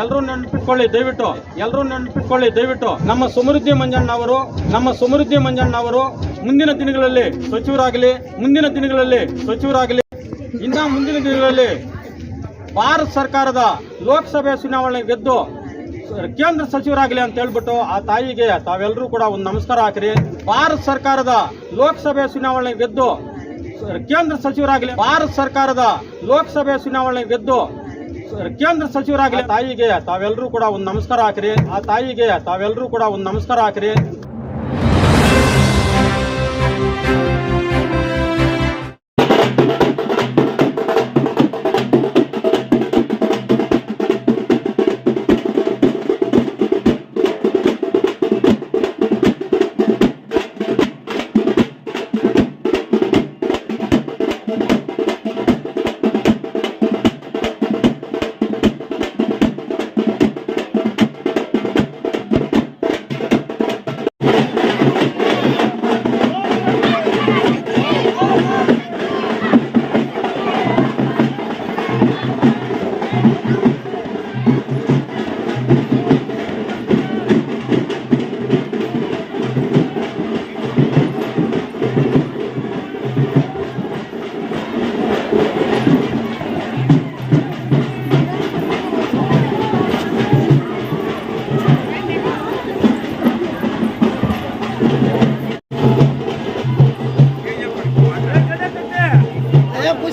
ಎಲ್ಲರೂ ನೆನಪಿಟ್ಕೊಳ್ಳಿ, ದಯವಿಟ್ಟು. ಎಲ್ಲರೂ ನೆನಪಿಟ್ಕೊಳ್ಳಿ, ದಯವಿಟ್ಟು. ನಮ್ಮ ಸಮೃದ್ಧಿ ಮಂಜಣ್ಣ ಅವರು, ನಮ್ಮ ಸಮೃದ್ಧಿ ಮಂಜಣ್ಣ ಅವರು ಮುಂದಿನ ದಿನಗಳಲ್ಲಿ ಸಚಿವರಾಗಲಿ, ಮುಂದಿನ ದಿನಗಳಲ್ಲಿ ಸಚಿವರಾಗಲಿ, ಇನ್ನ ಮುಂದಿನ ದಿನಗಳಲ್ಲಿ ಭಾರತ ಸರ್ಕಾರದ ಲೋಕಸಭೆ ಚುನಾವಣೆ ಗೆದ್ದು ಕೇಂದ್ರ ಸಚಿವರಾಗಲಿ ಅಂತ ಹೇಳ್ಬಿಟ್ಟು ಆ ತಾಯಿಗೆ ತಾವೆಲ್ಲರೂ ಕೂಡ ಒಂದು ನಮಸ್ಕಾರ ಹಾಕ್ರಿ. ಭಾರತ ಸರ್ಕಾರದ ಲೋಕಸಭೆ ಚುನಾವಣೆ ಗೆದ್ದು ಕೇಂದ್ರ ಸಚಿವರಾಗಲಿ, ಭಾರತ ಸರ್ಕಾರದ ಲೋಕಸಭೆ ಚುನಾವಣೆ ಗೆದ್ದು ಕೇಂದ್ರ ಸಚಿವರಾಗಲಿ. ತಾಯಿಗೆ ತಾವೆಲ್ಲರೂ ಕೂಡ ಒಂದು ನಮಸ್ಕಾರ ಹಾಕ್ರಿ. ಆ ತಾಯಿಗೆ ತಾವೆಲ್ಲರೂ ಕೂಡ ಒಂದು ನಮಸ್ಕಾರ ಹಾಕ್ರಿ.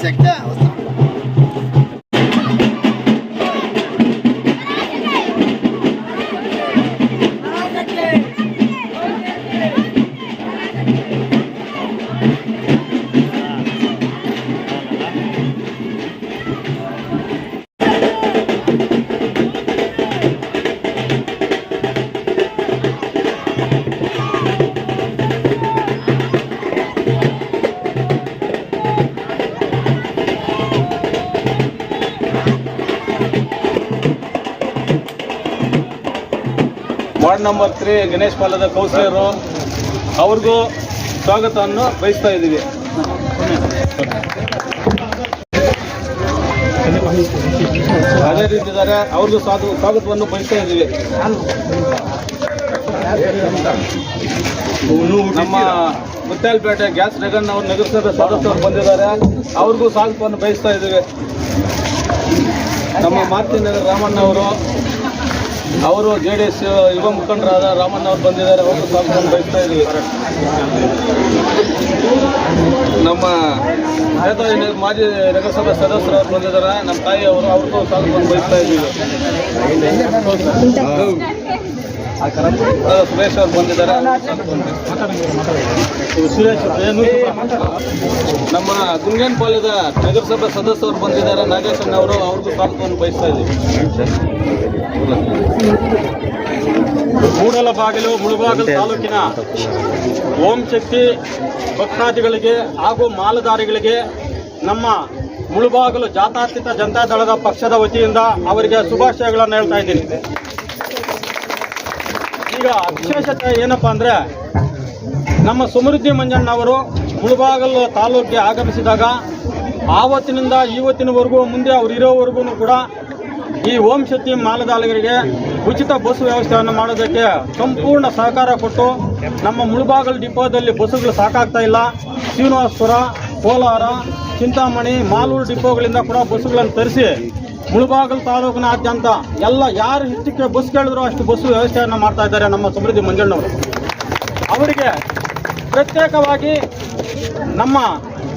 sector. Ward number three Ganesh ಪಾಲದ councillor ಅವ್ರಿಗೂ ಸ್ವಾಗತವನ್ನು ಬಯಸ್ತಾ ಇದ್ದೀವಿ. ಅದೇ ರೀತಿ ಇದ್ದಾರೆ, ಅವ್ರಿಗೂ ಸ್ವಾಗತ ಸ್ವಾಗತವನ್ನು ಬಯಸ್ತಾ ಇದ್ದೀವಿ. ನಮ್ಮ ಮುತ್ತಾಲ್ಪೇಟೆ ಗ್ಯಾಸ್ ಡ್ರಗನ್ ಅವ್ರು ನಗರಸಭೆ ಸದಸ್ಯರು ಬಂದಿದ್ದಾರೆ. ಅವ್ರಿಗೂ ಸ್ವಾಗತವನ್ನು ಬಯಸ್ತಾ ಇದ್ದೀವಿ. ನಮ್ಮ ಮಾರುತಿನಗರ ರಾಮಣ್ಣ ಅವರು ಅವರು ಜೆ ಡಿ ಎಸ್ ಯುವ ಮುಖಂಡರಾದ ರಾಮಣ್ಣ ಅವರು ಬಂದಿದ್ದಾರೆ, ಅವರು ಸ್ವಾಗತವನ್ನು ಬಯಸ್ತಾ ಇದ್ದೀವಿ. ನಮ್ಮ ಮಾಜಿ ನಗರಸಭೆ ಸದಸ್ಯರು ಬಂದಿದ್ದಾರೆ, ನಮ್ಮ ತಾಯಿ ಅವರು, ಅವ್ರಿಗೂ ಸ್ವಾಗತವನ್ನು ಬಯಸ್ತಾ ಇದ್ದೀವಿ. ಸುರೇಶ್ ಅವರು ಬಂದಿದ್ದಾರೆ. ನಮ್ಮ ಗುಂಗೇನಪಾಳ್ಯದ ನಗರಸಭೆ ಸದಸ್ಯರು ಬಂದಿದ್ದಾರೆ. ನಾಗೇಶ್ವರ ಅವರು ಅವ್ರಿಗೂ ಸ್ವಾಗತವನ್ನು ಬಯಸ್ತಾ ಇದ್ದೀವಿ. ಮೂಡಲ ಬಾಗಿಲು, ಮುಳುಬಾಗಿಲು ತಾಲೂಕಿನ ಓಂ ಶಕ್ತಿ ಭಕ್ತಾದಿಗಳಿಗೆ ಹಾಗೂ ಮಾಲಧಾರಿಗಳಿಗೆ ನಮ್ಮ ಮುಳುಬಾಗಿಲು ಜನತಾ ದಳದ ಪಕ್ಷದ ವತಿಯಿಂದ ಅವರಿಗೆ ಶುಭಾಶಯಗಳನ್ನು ಹೇಳ್ತಾ ಇದ್ದೀನಿ. ಈಗ ವಿಶೇಷತೆ ಏನಪ್ಪಾ ಅಂದ್ರೆ ನಮ್ಮ ಸಮೃದ್ಧಿ ಮಂಜಣ್ಣ ಅವರು ಮುಳುಬಾಗಲ್ ತಾಲೂಕಿಗೆ ಆಗಮಿಸಿದಾಗ ಆವತ್ತಿನಿಂದ ಇವತ್ತಿನವರೆಗೂ ಮುಂದೆ ಅವ್ರು ಇರೋವರೆಗೂ ಕೂಡ ಈ ಓಂ ಶಕ್ತಿ ಮಾಲದಾಲಗರಿಗೆ ಉಚಿತ ಬಸ್ ವ್ಯವಸ್ಥೆಯನ್ನು ಮಾಡೋದಕ್ಕೆ ಸಂಪೂರ್ಣ ಸಹಕಾರ ಕೊಟ್ಟು ನಮ್ಮ ಮುಳುಬಾಗಲ್ ಡಿಪೋದಲ್ಲಿ ಬಸ್ಸುಗಳು ಸಾಕಾಗ್ತಾ ಇಲ್ಲ. ಶ್ರೀನಿವಾಸಪುರ, ಕೋಲಾರ, ಚಿಂತಾಮಣಿ, ಮಾಲೂರು ಡಿಪೋಗಳಿಂದ ಕೂಡ ಬಸ್ಸುಗಳನ್ನು ತರಿಸಿ ಮುಳುಬಾಗಲ್ ತಾಲೂಕಿನಾದ್ಯಂತ ಎಲ್ಲ ಯಾರು ಹೆಚ್ಚಿಗೆ ಬಸ್ ಕೇಳಿದ್ರು ಅಷ್ಟು ಬಸ್ ವ್ಯವಸ್ಥೆಯನ್ನು ಮಾಡ್ತಾ ಇದ್ದಾರೆ ನಮ್ಮ ಸಮೃದ್ಧಿ ಮಂಜಣ್ಣವರು. ಅವರಿಗೆ ಪ್ರತ್ಯೇಕವಾಗಿ ನಮ್ಮ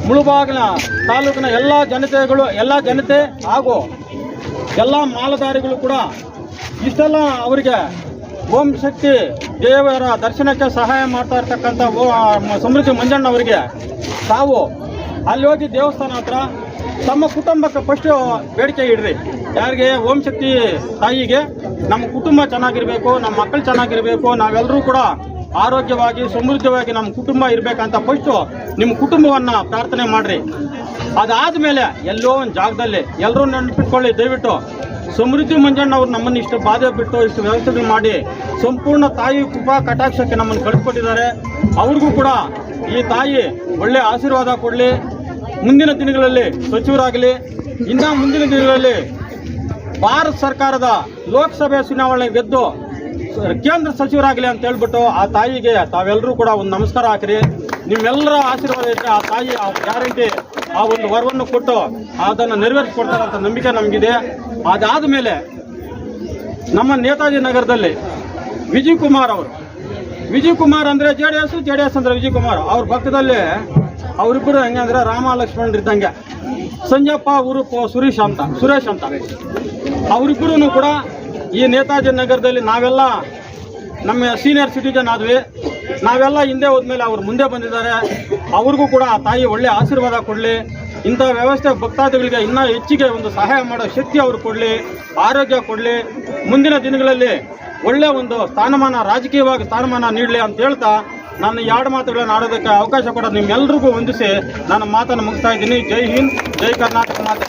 ಮುಳುಬಾಗಿಲ ತಾಲೂಕಿನ ಎಲ್ಲ ಜನತೆಗಳು, ಎಲ್ಲ ಜನತೆ ಹಾಗೂ ಎಲ್ಲ ಮಾಲಧಾರಿಗಳು ಕೂಡ ಇಷ್ಟೆಲ್ಲ ಅವರಿಗೆ ಓಂ ಶಕ್ತಿ ದೇವರ ದರ್ಶನಕ್ಕೆ ಸಹಾಯ ಮಾಡ್ತಾ ಇರ್ತಕ್ಕಂಥ ಸಮೃದ್ಧಿ ಮಂಜಣ್ಣವರಿಗೆ ತಾವು ಅಲ್ಲಿ ಹೋಗಿ ದೇವಸ್ಥಾನ ಹತ್ರ ತಮ್ಮ ಕುಟುಂಬಕ್ಕೆ ಫಸ್ಟ್ ಬೇಡಿಕೆ ಇಡ್ರಿ. ಯಾರಿಗೆ ಓಂ ಶಕ್ತಿ ತಾಯಿಗೆ ನಮ್ಮ ಕುಟುಂಬ ಚೆನ್ನಾಗಿರ್ಬೇಕು, ನಮ್ಮ ಮಕ್ಕಳು ಚೆನ್ನಾಗಿರ್ಬೇಕು, ನಾವೆಲ್ಲರೂ ಕೂಡ ಆರೋಗ್ಯವಾಗಿ, ಸಮೃದ್ಧವಾಗಿ ನಮ್ಮ ಕುಟುಂಬ ಇರಬೇಕಂತ ಫಸ್ಟು ನಿಮ್ಮ ಕುಟುಂಬವನ್ನು ಪ್ರಾರ್ಥನೆ ಮಾಡಿರಿ. ಅದಾದ ಮೇಲೆ ಎಲ್ಲೋ ಒಂದು ಜಾಗದಲ್ಲಿ ಎಲ್ಲರೂ ನೆನಪಿಟ್ಕೊಳ್ಳಿ, ದಯವಿಟ್ಟು ಸಮೃದ್ಧಿ ಮಂಜಣ್ಣ ಅವ್ರು ನಮ್ಮನ್ನು ಇಷ್ಟು ಬಾಧೆ ಬಿಟ್ಟು ಇಷ್ಟು ವ್ಯವಸ್ಥೆಗಳು ಮಾಡಿ ಸಂಪೂರ್ಣ ತಾಯಿ ಕೃಪಾ ಕಟಾಕ್ಷಕ್ಕೆ ನಮ್ಮನ್ನು ಕಳಿಸ್ಕೊಟ್ಟಿದ್ದಾರೆ ಅವ್ರಿಗೂ ಕೂಡ ಈ ತಾಯಿ ಒಳ್ಳೆಯ ಆಶೀರ್ವಾದ ಕೊಡಲಿ. ಮುಂದಿನ ದಿನಗಳಲ್ಲಿ ಸಚಿವರಾಗಲಿ, ಇನ್ನ ಮುಂದಿನ ದಿನಗಳಲ್ಲಿ ಭಾರತ ಸರ್ಕಾರದ ಲೋಕಸಭೆ ಚುನಾವಣೆ ಗೆದ್ದು ಕೇಂದ್ರ ಸಚಿವರಾಗಲಿ ಅಂತ ಹೇಳ್ಬಿಟ್ಟು ಆ ತಾಯಿಗೆ ತಾವೆಲ್ಲರೂ ಕೂಡ ಒಂದು ನಮಸ್ಕಾರ ಹಾಕಿರಿ. ನಿಮ್ಮೆಲ್ಲರ ಆಶೀರ್ವಾದ ಇದ್ರೆ ಆ ತಾಯಿ ಆ ಗ್ಯಾರಂಟಿ ಆ ಒಂದು ವರವನ್ನು ಕೊಟ್ಟು ಅದನ್ನು ನೆರವೇರಿಸ್ಕೊಡ್ತಾರೆ ಅಂತ ನಂಬಿಕೆ ನಮಗಿದೆ. ಅದಾದ ಮೇಲೆ ನಮ್ಮ ನೇತಾಜಿ ನಗರದಲ್ಲಿ ವಿಜಯ್ ಕುಮಾರ್ ಅವರು, ವಿಜಯ್ ಕುಮಾರ್ ಅಂದ್ರೆ J D S, J D S ಅಂದ್ರೆ ವಿಜಯ್ ಕುಮಾರ್. ಅವ್ರ ಪಕ್ಕದಲ್ಲಿ ಅವರಿಬ್ಬರು ಹೆಂಗೆ ಅಂದ್ರೆ ರಾಮ ಲಕ್ಷ್ಮಣ್ ಇದ್ದಂಗೆ. ಸಂಜಪ್ಪ ಅವರು ಸುರೇಶ್ ಅಂತ ಸುರೇಶ್ ಅಂತ. ಅವರಿಬ್ಬರೂ ಕೂಡ ಈ ನೇತಾಜಿ ನಗರದಲ್ಲಿ ನಾವೆಲ್ಲ ನಮ್ಮ ಸೀನಿಯರ್ ಸಿಟಿಜನ್ ಆದ್ವಿ. ನಾವೆಲ್ಲ ಹಿಂದೆ ಹೋದ್ಮೇಲೆ ಅವ್ರು ಮುಂದೆ ಬಂದಿದ್ದಾರೆ. ಅವ್ರಿಗೂ ಕೂಡ ಆ ತಾಯಿ ಒಳ್ಳೆ ಆಶೀರ್ವಾದ ಕೊಡಲಿ. ಇಂಥ ವ್ಯವಸ್ಥೆ ಭಕ್ತಾದಿಗಳಿಗೆ ಇನ್ನೂ ಹೆಚ್ಚಿಗೆ ಒಂದು ಸಹಾಯ ಮಾಡೋ ಶಕ್ತಿ ಅವ್ರು ಕೊಡಲಿ, ಆರೋಗ್ಯ ಕೊಡಲಿ. ಮುಂದಿನ ದಿನಗಳಲ್ಲಿ ಒಳ್ಳೆ ಒಂದು ಸ್ಥಾನಮಾನ, ರಾಜಕೀಯವಾಗಿ ಸ್ಥಾನಮಾನ ನೀಡಲಿ ಅಂತ ಹೇಳ್ತಾ ನಾನು ಈ ಎರಡು ಮಾತುಗಳನ್ನು ಆಡೋದಕ್ಕೆ ಅವಕಾಶ ಕೊಡೋದು ನಿಮ್ಮೆಲ್ರಿಗೂ ಹೊಂದಿಸಿ ನನ್ನ ಮಾತನ್ನು ಮುಗಿಸ್ತಾ ಇದ್ದೀನಿ. ಜೈ ಹಿಂದ್, ಜೈ ಕರ್ನಾಟಕ ಮಾತೆ.